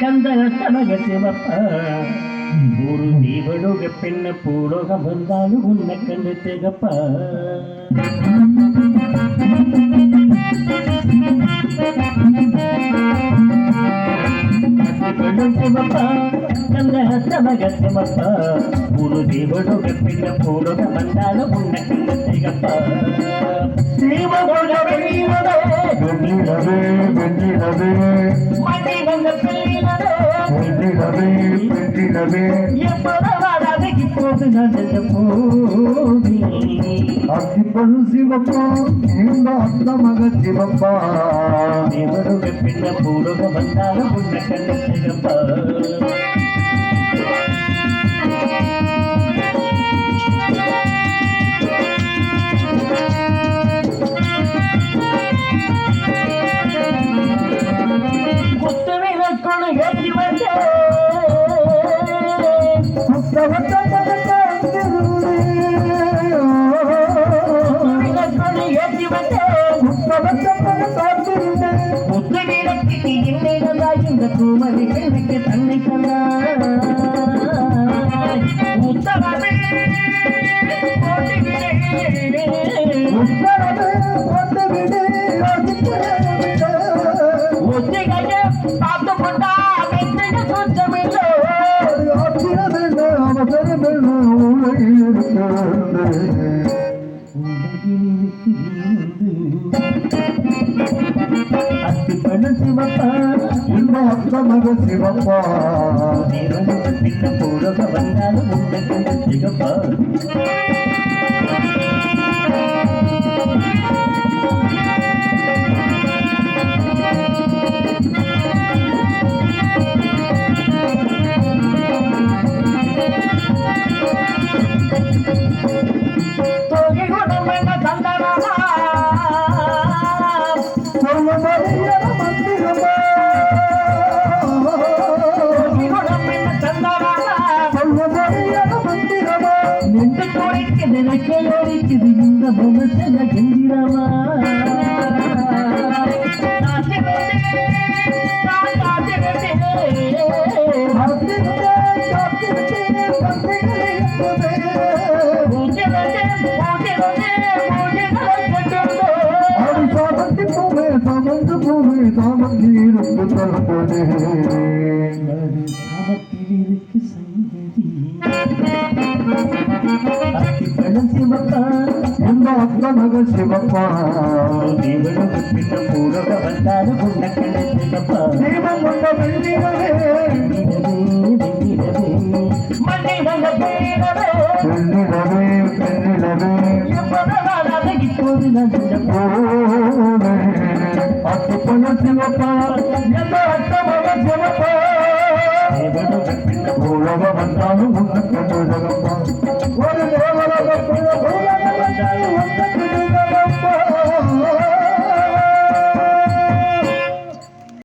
கந்த கனக சிவப்ப ஒரு தீவடுக பெண்ண பூலோகம் வந்தாலும் உன்னை கண்டு திகப்ப சிவப்ப கந்த கனக சிவப்ப ஒரு தீவடுக பெண்ண பூலோகம் வந்தாலும் உன்னை கண்டு திகப்ப சிவபோக வெளியிலோ வெண்ணிலவே வெண்ணிலவே மணி வந்த பிள்ளைகளோ வெண்ணிலவே வெண்ணிலவே எப்போதாவது இப்போது நடந்த போதி அத்திப்பழு சிவப்பா. இந்த அத்த சிவப்பா பின்ன பூருக வந்தாலும் உன்னை கண்ட சிகப்பா முத்துவிளக்கு என்னிடமாய் இந்த பூமதி பெண்ணுக்கு தன்னை தந்தாய் உத்தரவே போட்டுவிடே ஒத்திகைய பார்த்து கொண்டா வெற்றிட சுத்தமில்லோ அத்திப்பழம் சிவப்பா சிவப்பா பின்ன பூரக குணம் என்ன தந்தனமா நினைக்கலோடிக்குது இந்த மனசன கெந்திரமா சாமத்திலிருக்கு சங்கதி அத்திப்பழம் சிவப்பா சிவப்பா தேவனுக்கு பின்ன பூரக வந்தாலும் உன்னை கண்டு சிவப்பா தெய்வம் கொண்ட வெள்ளிகளே மண்ணில் பேரவே பெண்ணிலவே பெண்ணிலவே எப்போதாவது இப்போது சிவப்பா எந்த அத்தமக சிவப்பா தேவனுக்கு பின்ன உலக வந்தாலும் உனக்கு ஒரு